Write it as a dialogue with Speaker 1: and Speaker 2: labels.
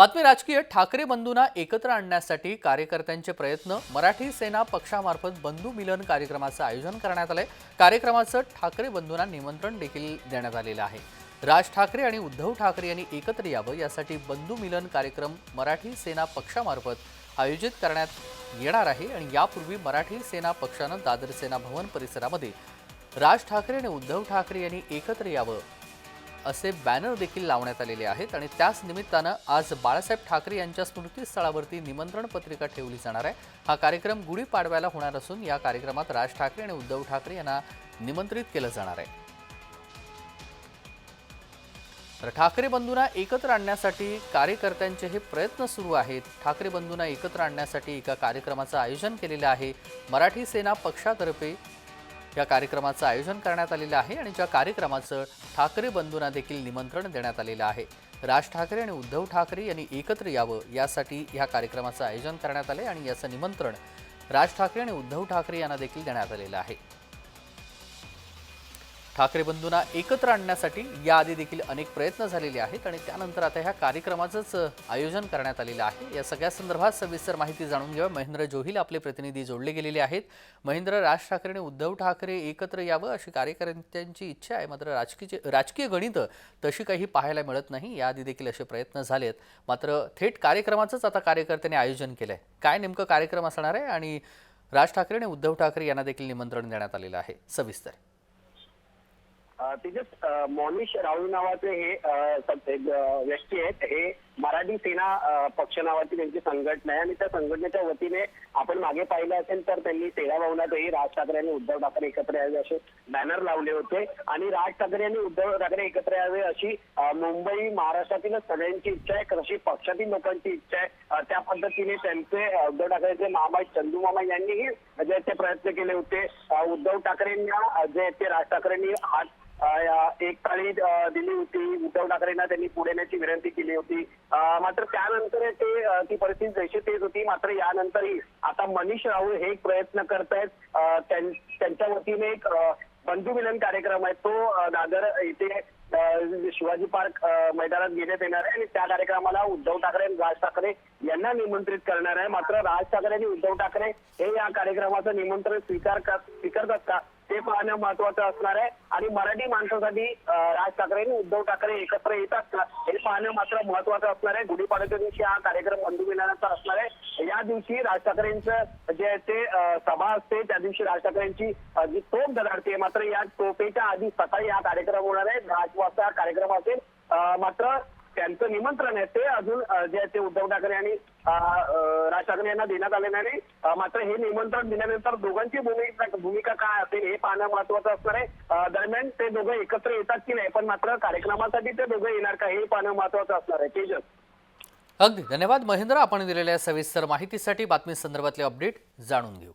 Speaker 1: बातमी राजकीय ठाकरे बंधूंना एकत्र आणण्यासाठी कार्यकर्त्यांचे प्रयत्न मराठी सेना पक्षामार्फत बंधू मिलन कार्यक्रमाचं आयोजन करण्यात आलंय. कार्यक्रमाचं ठाकरे बंधूंना निमंत्रण देखील देण्यात आलेलं आहे. राज ठाकरे आणि उद्धव ठाकरे यांनी एकत्र यावं यासाठी बंधू मिलन कार्यक्रम मराठी सेना पक्षामार्फत आयोजित करण्यात येणार आहे आणि यापूर्वी मराठी सेना पक्षानं दादर सेना भवन परिसरामध्ये राज ठाकरे आणि उद्धव ठाकरे यांनी एकत्र यावं असे बॅनर देखील लावण्यात आलेले आहेत आणि त्याच निमित्तानं आज बाळासाहेब ठाकरे यांच्या स्मृतीस्थळावरती निमंत्रण पत्रिका ठेवली जाणार आहे. हा कार्यक्रम गुढीपाडव्याला होणार असून या कार्यक्रमात राज ठाकरे आणि उद्धव ठाकरे यांना निमंत्रित केलं जाणार आहे. तर ठाकरे बंधूंना एकत्र आणण्यासाठी कार्यकर्त्यांचे हे प्रयत्न सुरू आहेत. ठाकरे बंधूंना एकत्र आणण्यासाठी एका कार्यक्रमाचं आयोजन केलेलं आहे. मराठी सेना पक्षातर्फे या कार्यक्रमाचं आयोजन करण्यात आलेलं आहे आणि ज्या कार्यक्रमाचं ठाकरे बंधूंना देखील निमंत्रण देण्यात आलेलं आहे. राज ठाकरे आणि उद्धव ठाकरे यांनी एकत्र यावं यासाठी या कार्यक्रमाचं आयोजन करण्यात आले आणि याचं निमंत्रण राज ठाकरे आणि उद्धव ठाकरे यांना देखील देण्यात आलेलं आहे. ठाकरे बंधूंना एकत्र आणण्यासाठी याआधी देखील अनेक प्रयत्न झालेले आहेत आणि त्यानंतर आता ह्या कार्यक्रमाचंच आयोजन करण्यात आलेलं आहे. या सगळ्या संदर्भात सविस्तर माहिती जाणून घेऊया महेंद्र जोहिल आपले प्रतिनिधी जोडले गेलेले आहेत. महेंद्र राज ठाकरे आणि उद्धव ठाकरे एकत्र यावं अशी कार्यकर्त्यांची इच्छा आहे. मात्र राजकीय राजकीय गणितं तशी काही पाहायला मिळत नाही. याआधी देखील असे प्रयत्न झालेत. मात्र थेट कार्यक्रमाचंच आता कार्यकर्त्यांनी आयोजन केलं आहे काय नेमकं कार्यक्रम असणार आहे? आणि राज ठाकरे आणि उद्धव ठाकरे यांना देखील निमंत्रण देण्यात आलेलं आहे. सविस्तर.
Speaker 2: अ, मॉनिश राहुल नावाचे हे व्यक्ती आहेत. हे मराठी सेना पक्ष नावाची त्यांची संघटना आहे आणि त्या संघटनेच्या वतीने आपण मागे पाहिलं असेल तर त्यांनी सेना भवनातही राज ठाकरे आणि उद्धव ठाकरे एकत्र यावे असे बॅनर लावले होते. आणि राज ठाकरे आणि उद्धव ठाकरे एकत्र यावे अशी मुंबई महाराष्ट्रातील सगळ्यांची इच्छा आहे. कशी पक्षातील लोकांची इच्छा आहे. त्या पद्धतीने त्यांचे उद्धव ठाकरेचे मामा चंदू मामा यांनीही जे ते प्रयत्न केले होते. उद्धव ठाकरेंना जे ते राज ठाकरेंनी हात एक काळी दिली होती. उद्धव ठाकरेंना त्यांनी पुढे येण्याची विनंती केली होती. मात्र त्यानंतर ते ती परिस्थिती जशी तेच होती मात्र यानंतरही आता मनीष राहुल हे एक प्रयत्न करतायत. त्यांच्या वतीने एक बंधू मिलन कार्यक्रम आहे. तो दादर इथे शिवाजी पार्क मैदानात घेण्यात येणार आहे. आणि त्या कार्यक्रमाला उद्धव ठाकरे आणि राज ठाकरे यांना निमंत्रित करणार आहे. मात्र राज ठाकरे आणि उद्धव ठाकरे हे या कार्यक्रमाचं निमंत्रण स्वीकार कर- स्वीकारतात का? पाहणं महत्वाचं असणार आहे. आणि मराठी माणसासाठी राज ठाकरे आणि उद्धव ठाकरे एकत्र येतात का हे पाहणं मात्र महत्वाचं असणार आहे. गुढीपाडव्याच्या दिवशी हा कार्यक्रम बंधू मिलनाचा असणार आहे. या दिवशी राज ठाकरेंचं जे ते सभा असते त्या दिवशी राज ठाकरेंची जी तोप धडाडते मात्र या तोपेच्या आधी सकाळी हा कार्यक्रम होणार आहे. दहा वाजता हा कार्यक्रम असेल. मात्र त्यांचं निमंत्रण आहे. ते अजून जे ते उद्धव ठाकरे आणि राज ठाकरे यांना देण्यात आले नाही मात्र हे निमंत्रण दिल्यानंतर दोघांची भूमिका भूमिका काय असेल हे पाहणं महत्वाचं असणार आहे. दरम्यान ते दोघं एकत्र येतात की नाही पण मात्र कार्यक्रमासाठी ते दोघं येणार का हे पाहणं महत्वाचं असणार आहे. तेजस.
Speaker 1: अगदी. धन्यवाद. महेंद्र आपण दिलेल्या सविस्तर माहितीसाठी बातमी संदर्भातले अपडेट जाणून घेऊ.